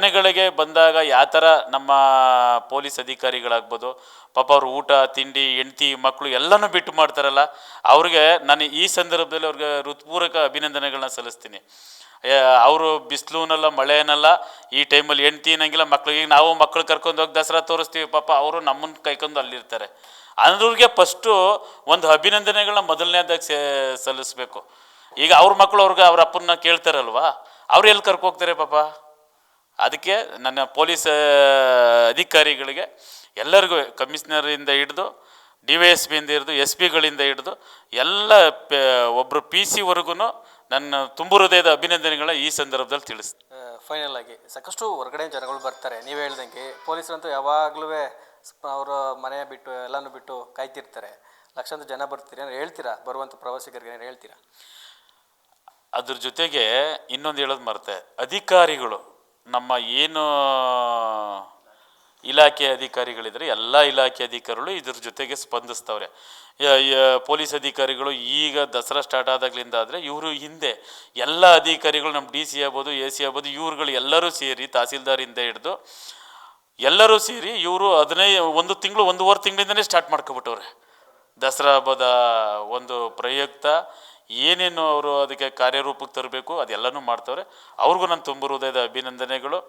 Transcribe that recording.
ಘಟನೆಗಳಿಗೆ ಬಂದಾಗ ಯಾವ ಥರ ನಮ್ಮ ಪೊಲೀಸ್ ಅಧಿಕಾರಿಗಳಾಗ್ಬೋದು, ಪಾಪ ಅವ್ರ ಊಟ, ತಿಂಡಿ, ಹೆಂಡ್ತಿ ಮಕ್ಕಳು ಎಲ್ಲನೂ ಬಿಟ್ಟು ಮಾಡ್ತಾರಲ್ಲ, ಅವ್ರಿಗೆ ನಾನು ಈ ಸಂದರ್ಭದಲ್ಲಿ ಅವ್ರಿಗೆ ಹೃತ್ಪೂರ್ವಕ ಅಭಿನಂದನೆಗಳನ್ನ ಸಲ್ಲಿಸ್ತೀನಿ. ಅವರು ಬಿಸಿಲುನಲ್ಲ, ಮಳೆನಲ್ಲ, ಈ ಟೈಮಲ್ಲಿ ಹೆಂಡ್ತಿ ಅನ್ನಂಗಿಲ್ಲ, ಮಕ್ಳಿಗೆ ನಾವು ಮಕ್ಕಳು ಕರ್ಕೊಂಡು ಹೋಗಿ ದಸರಾ ತೋರಿಸ್ತೀವಿ, ಪಾಪ ಅವರು ನಮ್ಮನ್ನು ಕೈಕೊಂಡು ಅಲ್ಲಿರ್ತಾರೆ. ಅಂದ್ರಿಗೆ ಫಸ್ಟು ಒಂದು ಅಭಿನಂದನೆಗಳನ್ನ ಮೊದಲನೇದಾಗಿ ಸೇ, ಸಲ್ಲಿಸ್ಬೇಕು. ಈಗ ಅವ್ರ ಮಕ್ಕಳು ಅವ್ರಿಗೆ ಅವ್ರ ಅಪ್ಪನ್ನ ಕೇಳ್ತಾರಲ್ವಾ, ಅವ್ರು ಎಲ್ಲಿ ಕರ್ಕೋಗ್ತಾರೆ ಪಾಪ? ಅದಕ್ಕೆ ನನ್ನ ಪೊಲೀಸ್ ಅಧಿಕಾರಿಗಳಿಗೆ ಎಲ್ಲರಿಗೂ ಕಮಿಷನರಿಂದ ಹಿಡಿದು ಡಿ ವೈ ಎಸ್ ಪಿಯಿಂದ ಹಿಡಿದು ಎಸ್ ಪಿಗಳಿಂದ ಹಿಡಿದು ಎಲ್ಲ ಪ- ಒಬ್ಬರು ಪಿ ಸಿವರೆಗೂ ನನ್ನ ತುಂಬು ಹೃದಯದ ಅಭಿನಂದನೆಗಳ ಈ ಸಂದರ್ಭದಲ್ಲಿ ತಿಳಿಸ್ ಫೈನಲ್ ಆಗಿ. ಸಾಕಷ್ಟು ಹೊರಗಡೆ ಜನಗಳು ಬರ್ತಾರೆ. ನೀವು ಹೇಳ್ದಂಗೆ ಪೊಲೀಸರಂತೂ ಯಾವಾಗಲೂ ಅವರ ಮನೆ ಬಿಟ್ಟು ಎಲ್ಲನೂ ಬಿಟ್ಟು ಕಾಯ್ತಿರ್ತಾರೆ. ಲಕ್ಷಾಂತರ ಜನ ಬರ್ತೀರಿ ಅಂದ್ರೆ ಹೇಳ್ತೀರಾ? ಬರುವಂಥ ಪ್ರವಾಸಿಗರಿಗೆ ಹೇಳ್ತೀರಾ? ಅದ್ರ ಜೊತೆಗೆ ಇನ್ನೊಂದು ಹೇಳೋದು ಮರ್ತೆ. ಅಧಿಕಾರಿಗಳು ನಮ್ಮ ಏನು, ಇಲಾಖೆ ಅಧಿಕಾರಿಗಳಿದ್ರೆ ಎಲ್ಲ ಇಲಾಖೆ ಅಧಿಕಾರಿಗಳು ಇದ್ರ ಜೊತೆಗೆ ಸ್ಪಂದಿಸ್ತವ್ರೆ. ಪೊಲೀಸ್ ಅಧಿಕಾರಿಗಳು ಈಗ ದಸರಾ ಸ್ಟಾರ್ಟ್ ಆದಾಗ್ಲಿಂದ ಆದರೆ ಇವರು ಹಿಂದೆ ಎಲ್ಲ ಅಧಿಕಾರಿಗಳು ನಮ್ಮ ಡಿ ಸಿ ಆಗ್ಬೋದು, ಎ ಸಿ ಆಗ್ಬೋದು, ಇವ್ರುಗಳು ಎಲ್ಲರೂ ಸೇರಿ ತಹಸೀಲ್ದಾರಿಂದ ಹಿಡಿದು ಎಲ್ಲರೂ ಸೇರಿ ಇವರು ಹದಿನೈದು ಒಂದು ತಿಂಗಳು, ಒಂದೂವರೆ ತಿಂಗಳಿಂದನೇ ಸ್ಟಾರ್ಟ್ ಮಾಡ್ಕೊಬಿಟ್ಟವ್ರೆ. ದಸರಾ ಹಬ್ಬದ ಒಂದು ಪ್ರಯುಕ್ತ ಏನೇನು ಅವರು ಅದಕ್ಕೆ ಕಾರ್ಯರೂಪಕ್ಕೆ ತರಬೇಕು ಅದೆಲ್ಲನೂ ಮಾಡ್ತವ್ರೆ. ಅವ್ರಿಗೂ ನಾನು ತುಂಬ ಹೃದಯದ ಅಭಿನಂದನೆಗಳು.